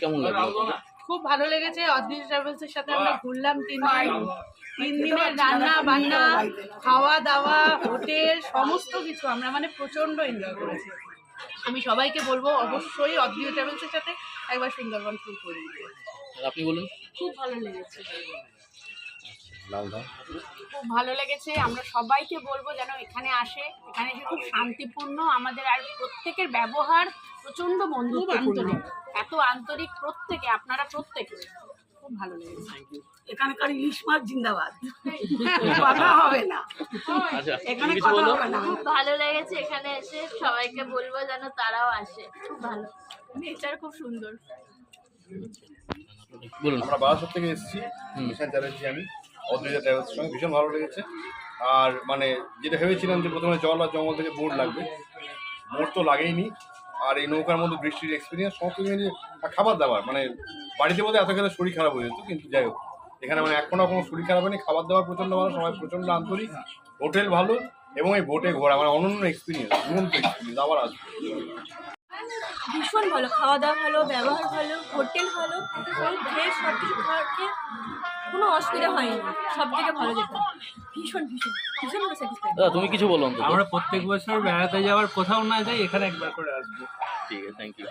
কেমন লাগল খুব ভালো লেগেছে ট্রাভেলস এর সাথে আমরা ঘুরলাম তিন দিন তিন দিনের রান্না বান্না খাওয়া দাওয়া হোটেল সমস্ত কিছু আমরা মানে প্রচণ্ড এনজয় করেছি। আমি সবাইকে বলব অবশ্যই অদ্রিজ ট্রাভেলস এর সাথে একবার সুন্দরবন ট্যুর আর আপনি বলুন? খুব ভালো লেগেছে। খুব ভালো লেগেছে আমরা সবাইকে বলব যেন এখানে আসে। এখানে এসে খুব শান্তিপূর্ণ আমাদের আর প্রত্যেকের ব্যবহার প্রচণ্ড বন্ধুত্বপূর্ণ। এত আন্তরিক প্রত্যেকে আপনারা প্রত্যেকে। খুব ভালো লেগেছে। এখানকার ইলিশ মাছ জিন্দাবাদ। কথা হবে না। আচ্ছা এখানে কথা হবে না। খুব ভালো লেগেছে এখানে এসে। সবাইকে বলব যেন তারাও আসে। খুব ভালো। নেচার খুব সুন্দর। বলুন। আমরা বারাসাত থেকে এসেছি মিশন চালাচ্ছি আমি অদ্রিজা ট্রাভেলসের সঙ্গে ভীষণ ভালো লেগেছে। আর মানে যেটা ভেবেছিলাম যে প্রথমে জল আর জঙ্গল থেকে বোর্ড লাগবে। বোর্ড তো লাগেইনি। আর এই নৌকার মধ্যে বৃষ্টির এক্সপিরিয়েন্স সমস্ত মিলিয়ে আর খাবার দাবার মানে বাড়িতে বোধহয় এত খেলে শরীর খারাপ হয়ে যেত, কিন্তু যাই হোক। এখানে মানে এখনও কোনো শরীর খারাপ হয়নি, খাবার দাবার প্রচণ্ড ভালো, সবাই প্রচণ্ড আন্তরিক, হোটেল ভালো, এবং এই বোটে ঘোরা মানে অনন্য এক্সপিরিয়েন্স দুরন্ত এক্সপিরিয়েন্স আবার আসবে। ভীষণ ভালো, খাওয়া দাওয়া ভালো, ব্যবহার ভালো, হোটেল ভালো, সব কিছু খাওয়ার খেয়ে অসুবিধা হয়নি। সব থেকে ভালো যেত। ভীষণ ভীষণ ভীষণ স্যাটিসফাইড দাদা তুমি কিছু বলো আমরা প্রত্যেক বছর বেড়াতে যাওয়ার কোথাও না যাই এখানে একবার করে আসব। ঠিক আছে থ্যাংক ইউ